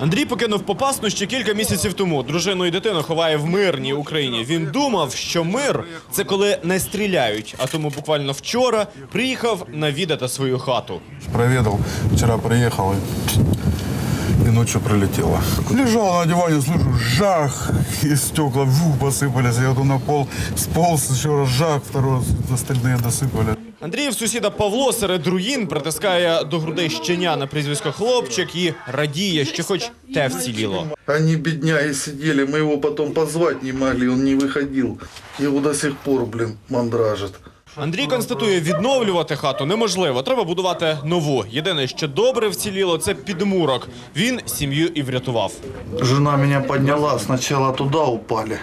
Андрій покинув попасну ще кілька місяців тому. Дружину і дитину ховає в мирній Україні. Він думав, що мир це коли не стріляють. А тому буквально вчора приїхав навідати свою хату. Проведал. Вчера приехал и, и ночью прилетело. Лежал на диване, слышу, жах, и стекла вух, посыпались. Я тут на пол сполз, еще раз жах, второй раз остальные досыпали. Андріїв сусіда Павло серед руїн притискає до грудей щеня на прізвисько хлопчик і радіє, що хоч те вціліло. Они бедняги сидели, мы его потом позвать не могли, он не выходил. Его до сих пор, блин, мандражит. Андрій констатує, відновлювати хату неможливо. Треба будувати нову. Єдине, що добре вціліло, це підмурок. Він сім'ю і врятував. Жена меня подняла, сначала туда упали.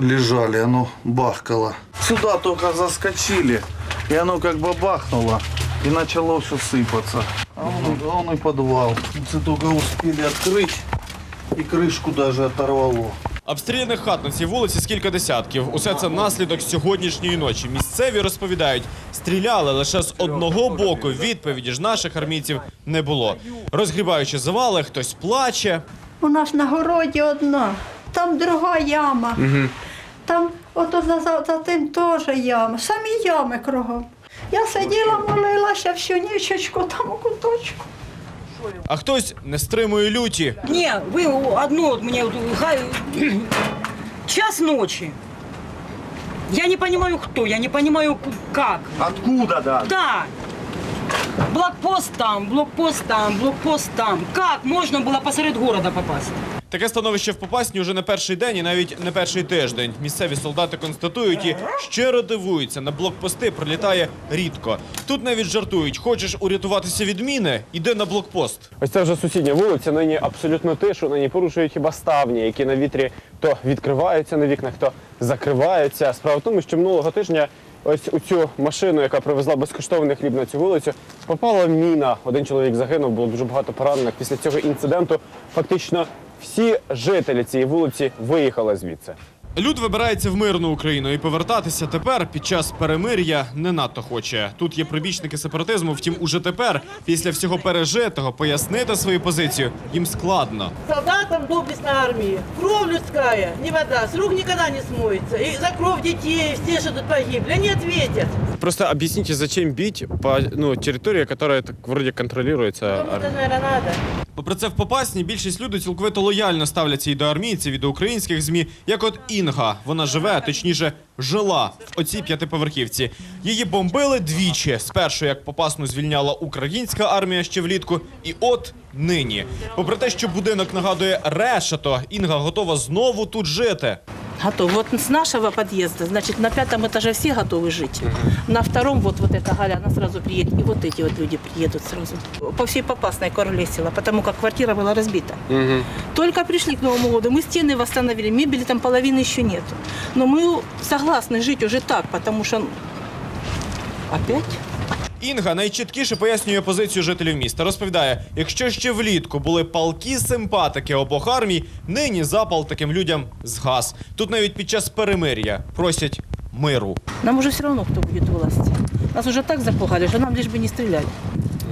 Лежали, оно бахкало. Сюда только заскочили, и оно как бы бахнуло, и начало все сыпаться. А он, а он и подвал. Мы только успели открыть, и крышку даже оторвало. Обстріляних хат на цій вулиці з кілька десятків. Усе це наслідок сьогоднішньої ночі. Місцеві розповідають, стріляли лише з одного боку. Відповіді ж наших армійців не було. Розгрібаючи завали, хтось плаче. У нас на городі одна, там друга яма. Там ото за, за, за тим теж яма. Самі ями кругом. Я сиділа, молилася всю нічечку там у куточку. А хтось не стримує люті. Не, вы одно вот мне вот, га- час ночи. Я не понимаю, кто, я не понимаю, как. Откуда, да? Да. Блокпост там, блокпост там, блокпост там. Как можно было посеред города попасть? Таке становище в Попасні вже не перший день і навіть не перший тиждень. Місцеві солдати констатують і щиро дивуються. На блокпости прилітає рідко. Тут навіть жартують: хочеш урятуватися від міни? Іди на блокпост. Ось це вже сусідня вулиця. Нині абсолютно тишу. Нині порушують хіба ставні, які на вітрі то відкриваються на вікнах, то закриваються. Справа в тому, що минулого тижня ось у цю машину, яка привезла безкоштовний хліб на цю вулицю, попала міна. Один чоловік загинув, було дуже багато поранених. Після цього інциденту фактично всі жителі цієї вулиці виїхали звідси. Люд вибирається в мирну Україну і повертатися тепер під час перемир'я не надто хоче. Тут є прибічники сепаратизму. Втім, уже тепер, після всього пережитого, пояснити свою позицію їм складно. солдатам доблестной армии. Кровь людская, не вода, с рук никогда не смоется. И за кровь детей, все, что тут погибли, они ответят. Просто об'ясніть, зачем бить по ну, території, яка так вроде контролюється. Кому это, наверное, надо. Попри це в Попасні більшість людей цілковито лояльно ставляться і до армійців, і до українських змі, як от Інга. Вона живе, точніше, жила в оцій п'ятиповерхівці. Її бомбили двічі. Спершу як Попасну звільняла українська армія ще влітку, і от нині. Попри те, що будинок нагадує решето, Інга готова знову тут жити. Готов. Вот с нашего подъезда, значит, на пятом этаже все готовы жить. На втором вот, вот эта Галя, она сразу приедет. И вот эти вот люди приедут сразу. По всей Попасной Корлесила, потому как квартира была разбита. Только пришли к Новому году, мы стены восстановили, мебели там половины еще нету. Но мы согласны жить уже так, потому что... Опять? Інга найчіткіше пояснює позицію жителів міста. Розповідає, якщо ще влітку були палкі симпатики обох армій, нині запал таким людям згас. Тут навіть під час перемир'я просять миру. Нам уже все равно, кто будет у власти. Нас уже так запугали, что нам лишь бы не стреляли.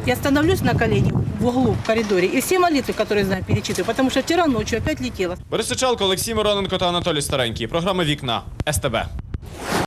Я становлюсь на колени в углу в коридоре и все молитвы, которые знаю, перечитываю, потому что вчера ночью опять летела. Борис Сичалко, Олексій Мироненко та Анатолій Старенький. Програма Вікна СТБ.